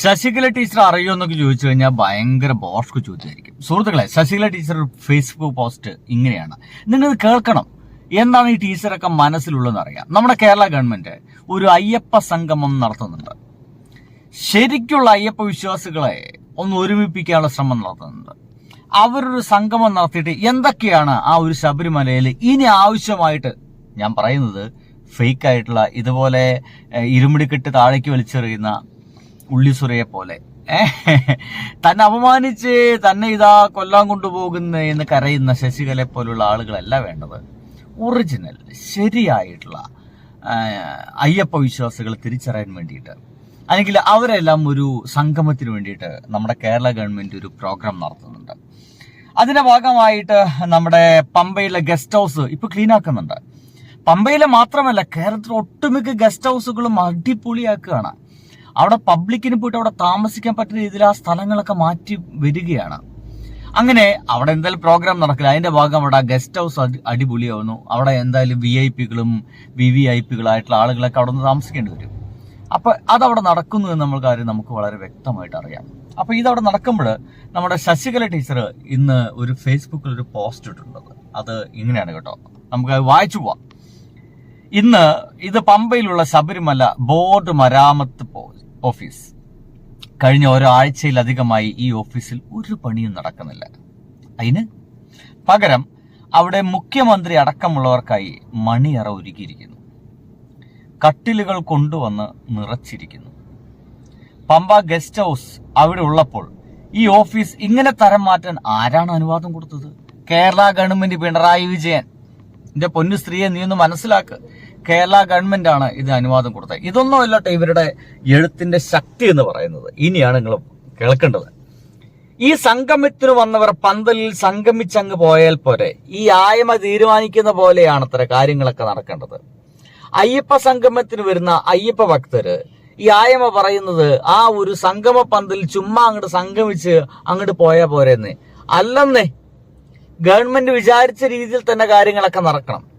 Sasikala teacher അറിയോ എന്നൊക്കെ ചോദിച്ചു കഴിഞ്ഞാൽ ഭയങ്കര ബോഷ്ക്ക് ചോദ്യമായിരിക്കും. സുഹൃത്തുക്കളെ ശശികല ടീച്ചർ ഫേസ്ബുക്ക് പോസ്റ്റ് ഇങ്ങനെയാണ്. നിങ്ങൾ കേൾക്കണം. എന്താണ് ഈ ടീച്ചറൊക്കെ മനസ്സിലുള്ളതെന്ന് അറിയാം. നമ്മുടെ കേരള ഗവൺമെന്റ് ഒരു അയ്യപ്പ സംഗമം നടത്തുന്നുണ്ട്. ശരിക്കുള്ള അയ്യപ്പ വിശ്വാസികളെ ഒന്ന് ഒരുമിപ്പിക്കാനുള്ള ശ്രമം നടത്തുന്നുണ്ട്. അവരൊരു സംഗമം നടത്തിയിട്ട് എന്തൊക്കെയാണ് ആ ഒരു ശബരിമലയിൽ ഇനി ആവശ്യമായിട്ട് ഞാൻ പറയുന്നത് ഫേക്ക് ആയിട്ടുള്ള ഇതുപോലെ ഇരുമുടിക്കെട്ട് താഴേക്ക് വലിച്ചെറിയുന്ന ഉള്ളിസുരയെ പോലെ. തന്നെ അപമാനിച്ച് തന്നെ ഇതാ കൊല്ലാൻ കൊണ്ടുപോകുന്ന എന്ന് കരയുന്ന ശശികലെ പോലുള്ള ആളുകളല്ല വേണ്ടത്. ഒറിജിനൽ ശരിയായിട്ടുള്ള അയ്യപ്പ വിശ്വാസികൾ തിരിച്ചറിയാൻ വേണ്ടിയിട്ട്. അല്ലെങ്കിൽ അവരെല്ലാം ഒരു സംഗമത്തിന് വേണ്ടിയിട്ട് നമ്മുടെ കേരള ഗവൺമെന്റ് ഒരു പ്രോഗ്രാം നടത്തുന്നുണ്ട്. അതിന്റെ ഭാഗമായിട്ട് നമ്മുടെ പമ്പയിലെ ഗസ്റ്റ് ഹൗസ് ഇപ്പൊ ക്ലീൻ ആക്കുന്നുണ്ട്. പമ്പയിലെ മാത്രമല്ല കേരളത്തിലെ ഒട്ടുമിക്ക ഗസ്റ്റ് ഹൗസുകളും അടിപൊളിയാക്കുകയാണ്. അവിടെ പബ്ലിക്കിന് പോയിട്ട് അവിടെ താമസിക്കാൻ പറ്റുന്ന രീതിയിൽ ആ സ്ഥലങ്ങളൊക്കെ മാറ്റി വരികയാണ്. അങ്ങനെ അവിടെ എന്തായാലും പ്രോഗ്രാം നടക്കില്ല. അതിന്റെ ഭാഗം അവിടെ ഗസ്റ്റ് ഹൗസ് അടി- അടിപൊളിയാവുന്നു. അവിടെ എന്തായാലും വി ഐ പികളും വി വി ഐ പികളായിട്ടുള്ള ആളുകളൊക്കെ അവിടെ നിന്ന് താമസിക്കേണ്ടി വരും. അപ്പൊ അതവിടെ നടക്കുന്നു എന്ന് നമ്മൾ കാര്യം നമുക്ക് വളരെ വ്യക്തമായിട്ട് അറിയാം. അപ്പൊ ഇതവിടെ നടക്കുമ്പോൾ നമ്മുടെ ശശികല ടീച്ചർ ഇന്ന് ഒരു ഫേസ്ബുക്കിൽ ഒരു പോസ്റ്റ് ഇട്ടിട്ടുള്ളത് അത് ഇങ്ങനെയാണ് കേട്ടോ. നമുക്ക് വായിച്ചു പോവാം. ഇന്ന് ഇത് പമ്പയിലുള്ള ശബരിമല ബോർഡ് മരാമത്ത് ഓഫീസ്. കഴിഞ്ഞ ഒരാഴ്ചയിലധികമായി ഈ ഓഫീസിൽ ഒരു പണിയും നടക്കുന്നില്ല. അതിന് പകരം അവിടെ മുഖ്യമന്ത്രി അടക്കമുള്ളവർക്കായി മണിയറ ഒരുക്കിയിരിക്കുന്നു. കട്ടിലുകൾ കൊണ്ടുവന്ന് നിറച്ചിരിക്കുന്നു. പമ്പ ഗസ്റ്റ് ഹൗസ് അവിടെ ഉള്ളപ്പോൾ ഈ ഓഫീസ് ഇങ്ങനെ തരം മാറ്റാൻ ആരാണ് അനുവാദം കൊടുത്തത്? കേരള ഗവൺമെന്റ് പിണറായി വിജയൻ. എന്റെ പൊന്നു സ്ത്രീയെ നീ ഒന്ന് മനസ്സിലാക്ക്. കേരള ഗവൺമെന്റ് ആണ് ഇത് അനുവാദം കൊടുത്തത്. ഇതൊന്നും അല്ലട്ടെ ഇവരുടെ എഴുത്തിന്റെ ശക്തി എന്ന് പറയുന്നത്. ഇനിയാണ് നിങ്ങൾ കേൾക്കേണ്ടത്. ഈ സംഗമത്തിന് വന്നവർ പന്തലിൽ സംഗമിച്ചങ്ങ് പോയാൽ പോരെ. ഈ ആയമ തീരുമാനിക്കുന്ന പോലെയാണ് അത്ര കാര്യങ്ങളൊക്കെ നടക്കേണ്ടത്. അയ്യപ്പ സംഗമത്തിന് വരുന്ന അയ്യപ്പ ഭക്തര് ഈ ആയമ പറയുന്നത് ആ ഒരു സംഗമ പന്തലിൽ ചുമ്മാ അങ്ങോട്ട് സംഗമിച്ച് അങ്ങോട്ട് പോയാൽ പോരെന്ന്. അല്ലെന്നേ ഗവൺമെന്റ് വിചാരിച്ച രീതിയിൽ തന്നെ കാര്യങ്ങളൊക്കെ നടക്കണം.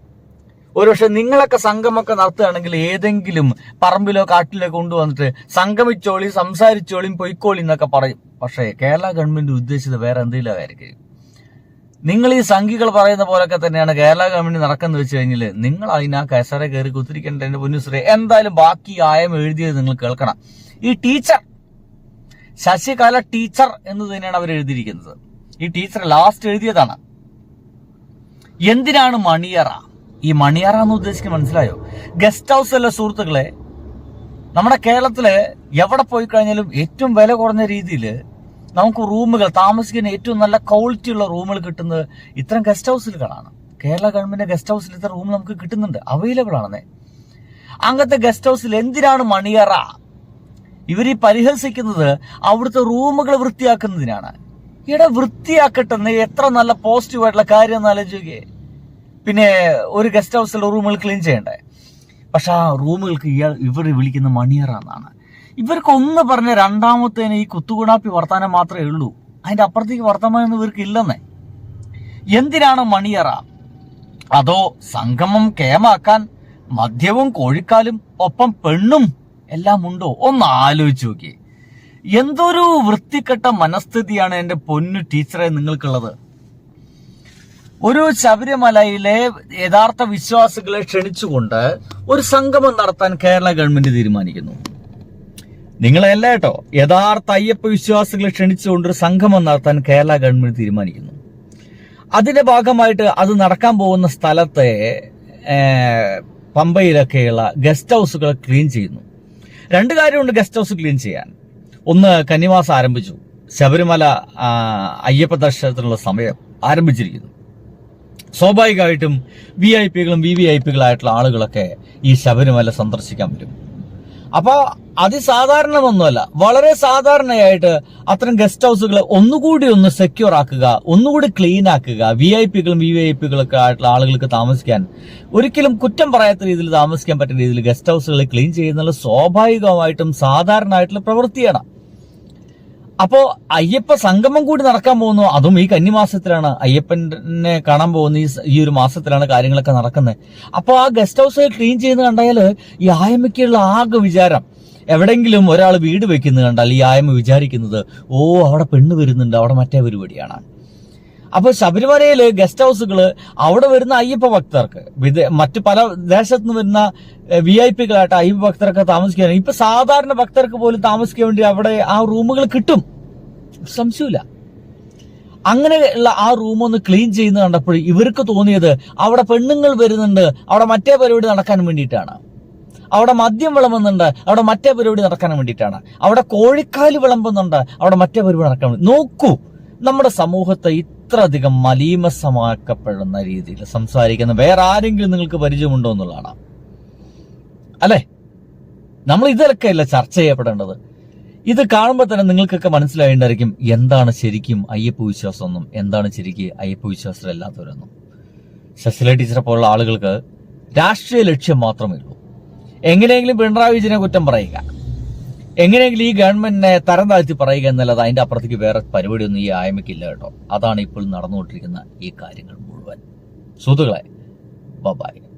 ഒരുപക്ഷെ നിങ്ങളൊക്കെ സംഘമൊക്കെ നടത്തുകയാണെങ്കിൽ ഏതെങ്കിലും പറമ്പിലോ കാട്ടിലോ കൊണ്ടുവന്നിട്ട് സംഗമിച്ചോളി സംസാരിച്ചോളിയും പൊയ്ക്കോളി എന്നൊക്കെ പറയും. പക്ഷേ കേരള ഗവൺമെന്റ് ഉദ്ദേശിച്ചത് വേറെ എന്തെങ്കിലും ആയിരിക്കും. നിങ്ങൾ ഈ സംഘികൾ പറയുന്ന പോലൊക്കെ തന്നെയാണ് കേരള ഗവൺമെന്റ് നടക്കുന്നത് വെച്ച് കഴിഞ്ഞാൽ നിങ്ങൾ അതിന് ആ കസര കയറി കുത്തിരിക്കേണ്ട എന്റെ പൊന്നുശ്രീ എന്തായാലും ബാക്കി ആയം എഴുതിയത് നിങ്ങൾ കേൾക്കണം. ഈ ടീച്ചർ ശശികല ടീച്ചർ എന്ന് തന്നെയാണ് അവർ എഴുതിയിരിക്കുന്നത്. ഈ ടീച്ചർ ലാസ്റ്റ് എഴുതിയതാണ്. എന്തിനാണ് മണിയറ? ഈ മണിയാറാന്ന് ഉദ്ദേശിക്കുന്നത് മനസ്സിലായോ? ഗസ്റ്റ് ഹൗസ് അല്ല സുഹൃത്തുക്കളെ നമ്മുടെ കേരളത്തിൽ എവിടെ പോയി കഴിഞ്ഞാലും ഏറ്റവും വില കുറഞ്ഞ രീതിയിൽ നമുക്ക് റൂമുകൾ താമസിക്കുന്ന ഏറ്റവും നല്ല ക്വാളിറ്റി ഉള്ള റൂമുകൾ കിട്ടുന്നത് ഇത്തരം ഗസ്റ്റ് ഹൗസിലുകളാണ് കേരള ഗവൺമെന്റ് ഗസ്റ്റ് ഹൗസിൽ ഇത്ര റൂം നമുക്ക് കിട്ടുന്നുണ്ട്. അവൈലബിൾ ആണെന്നേ. അങ്ങനത്തെ ഗസ്റ്റ് ഹൗസിൽ എന്തിനാണ് മണിയറ? ഇവർ ഈ പരിഹസിക്കുന്നത് അവിടുത്തെ റൂമുകൾ വൃത്തിയാക്കുന്നതിനാണ്. ഇവിടെ വൃത്തിയാക്കട്ടെന്ന് എത്ര നല്ല പോസിറ്റീവ് ആയിട്ടുള്ള കാര്യം എന്ന് ആലോചിക്കേ പിന്നെ ഒരു ഗസ്റ്റ് ഹൗസിലെ റൂമുകൾ ക്ലീൻ ചെയ്യണ്ടേ? പക്ഷെ ആ റൂമുകൾക്ക് ഇയാൾ ഇവർ വിളിക്കുന്ന മണിയറ എന്നാണ്. ഇവർക്ക് ഒന്ന് പറഞ്ഞ രണ്ടാമത്തേന് ഈ കുത്തുകുണാപ്പി വർത്താനം മാത്രമേ ഉള്ളൂ. അതിന്റെ അപ്പുറത്തേക്ക് വർത്തമാനം ഇവർക്ക് ഇല്ലെന്നേ. എന്തിനാണ് മണിയറ? അതോ സംഗമം കേമാക്കാൻ മദ്യവും കോഴിക്കാലും ഒപ്പം പെണ്ണും എല്ലാം ഉണ്ടോ? ഒന്ന് ആലോചിച്ച് നോക്കി എന്തൊരു വൃത്തിക്കെട്ട മനസ്ഥിതിയാണ് എന്റെ പൊന്നു ടീച്ചറെ നിങ്ങൾക്കുള്ളത്. ഒരു ശബരിമലയിലെ യഥാർത്ഥ വിശ്വാസികളെ ക്ഷണിച്ചുകൊണ്ട് ഒരു സംഗമം നടത്താൻ കേരള ഗവൺമെന്റ് തീരുമാനിക്കുന്നു. നിങ്ങളെല്ല കേട്ടോ. യഥാർത്ഥ അയ്യപ്പ വിശ്വാസികളെ ക്ഷണിച്ചുകൊണ്ട് ഒരു സംഗമം നടത്താൻ കേരള ഗവൺമെന്റ് തീരുമാനിക്കുന്നു. അതിന്റെ ഭാഗമായിട്ട് അത് നടക്കാൻ പോകുന്ന സ്ഥലത്തെ പമ്പയിലൊക്കെയുള്ള ഗസ്റ്റ് ഹൗസുകൾ ക്ലീൻ ചെയ്യുന്നു. രണ്ട് കാര്യമുണ്ട് ഗസ്റ്റ് ഹൗസ് ക്ലീൻ ചെയ്യാൻ. ഒന്ന് കന്നിവാസം ആരംഭിച്ചു. ശബരിമല അയ്യപ്പ ദർശനത്തിനുള്ള സമയം ആരംഭിച്ചിരിക്കുന്നു. സ്വാഭാവികമായിട്ടും വി ഐ പികളും വി വി ഐ പികളായിട്ടുള്ള ആളുകളൊക്കെ ഈ ശബരിമല സന്ദർശിക്കാൻ വരും. അപ്പോൾ അതിസാധാരണമൊന്നുമല്ല. വളരെ സാധാരണയായിട്ട് അത്തരം ഗസ്റ്റ് ഹൗസുകൾ ഒന്നുകൂടി ഒന്ന് സെക്യൂർ ആക്കുക ഒന്നുകൂടി ക്ലീൻ ആക്കുക വി ഐ പികളും വി വി ഐ പികളൊക്കെ ആയിട്ടുള്ള ആളുകൾക്ക് താമസിക്കാൻ ഒരിക്കലും കുറ്റം പറയാത്ത രീതിയിൽ താമസിക്കാൻ പറ്റുന്ന രീതിയിൽ ഗസ്റ്റ് ഹൗസുകൾ ക്ലീൻ ചെയ്യുന്നുള്ള സ്വാഭാവികമായിട്ടും സാധാരണമായിട്ടുള്ള പ്രവൃത്തിയാണ്. അപ്പോ അയ്യപ്പ സംഗമം കൂടി നടക്കാൻ പോകുന്നു. അതും ഈ കന്നിമാസത്തിലാണ്. അയ്യപ്പനെ കാണാൻ പോകുന്ന ഈ ഒരു മാസത്തിലാണ് കാര്യങ്ങളൊക്കെ നടക്കുന്നത്. അപ്പോൾ ആ ഗസ്റ്റ് ഹൗസ് ക്ലീൻ ചെയ്യുന്ന കണ്ടാൽ ഈ ആയമയ്ക്കുള്ള ആകെ വിചാരം എവിടെങ്കിലും ഒരാൾ വീട് വെക്കുന്നത് കണ്ടാൽ ഈ ആയമ വിചാരിക്കുന്നത് ഓ അവിടെ പെണ്ണ് വരുന്നുണ്ട്. അവിടെ മറ്റേ പരിപാടിയാണ്. അപ്പോൾ ശബരിമലയിൽ ഗസ്റ്റ് ഹൗസുകൾ അവിടെ വരുന്ന അയ്യപ്പ ഭക്തർക്ക് മറ്റു പല ദേശത്തു നിന്ന് വരുന്ന വി ഐ പികളായിട്ട് അയ്യപ്പ ഭക്തർക്ക് താമസിക്കാൻ ഇപ്പൊ സാധാരണ ഭക്തർക്ക് പോലും താമസിക്കാൻ വേണ്ടി അവിടെ ആ റൂമുകൾ കിട്ടും. സംശയമില്ല. അങ്ങനെയുള്ള ആ റൂം ഒന്ന് ക്ലീൻ ചെയ്യുന്ന കണ്ടപ്പോൾ ഇവർക്ക് തോന്നിയത് അവിടെ പെണ്ണുങ്ങൾ വരുന്നുണ്ട് അവിടെ മറ്റേ പരിപാടി നടക്കാൻ വേണ്ടിയിട്ടാണ്. അവിടെ മദ്യം വിളമ്പുന്നുണ്ട് അവിടെ മറ്റേ പരിപാടി നടക്കാൻ വേണ്ടിയിട്ടാണ്. അവിടെ കോഴിക്കാൽ വിളമ്പുന്നുണ്ട് അവിടെ മറ്റേ പരിപാടി നടക്കാൻ നോക്കൂ നമ്മുടെ സമൂഹത്തെ ഇത്രയധികം മലീമസമാക്കപ്പെടുന്ന രീതിയിൽ സംസാരിക്കുന്ന വേറെ ആരെങ്കിലും നിങ്ങൾക്ക് പരിചയമുണ്ടോ എന്നുള്ളതാണ്. അല്ലേ? നമ്മൾ ഇതൊക്കെയല്ല ചർച്ച ചെയ്യപ്പെടേണ്ടത്. ഇത് കാണുമ്പോൾ തന്നെ നിങ്ങൾക്കൊക്കെ മനസ്സിലായിട്ടുണ്ടായിരിക്കും എന്താണ് ശരിക്കും അയ്യപ്പ വിശ്വാസം എന്നും എന്താണ് ശരിക്കും അയ്യപ്പ വിശ്വാസത്തിലല്ലാത്തവരെന്നും. ശശില ടീച്ചറെ പോലുള്ള ആളുകൾക്ക് രാഷ്ട്രീയ ലക്ഷ്യം മാത്രമേ ഉള്ളൂ. എങ്ങനെയെങ്കിലും പിണറായി വിജയനെ കുറ്റം പറയുക. എങ്ങനെയെങ്കിലും ഈ ഗവൺമെന്റിനെ തരം താഴ്ത്തി പറയുക എന്നല്ലാതെ അതിന്റെ അപ്പുറത്തേക്ക് വേറെ പരിപാടിയൊന്നും ഈ ആയ്മയ്ക്കില്ല കേട്ടോ. അതാണ് ഇപ്പോൾ നടന്നുകൊണ്ടിരിക്കുന്ന ഈ കാര്യങ്ങൾ മുഴുവൻ. സുഹൃത്തുക്കളെ ബബായ്.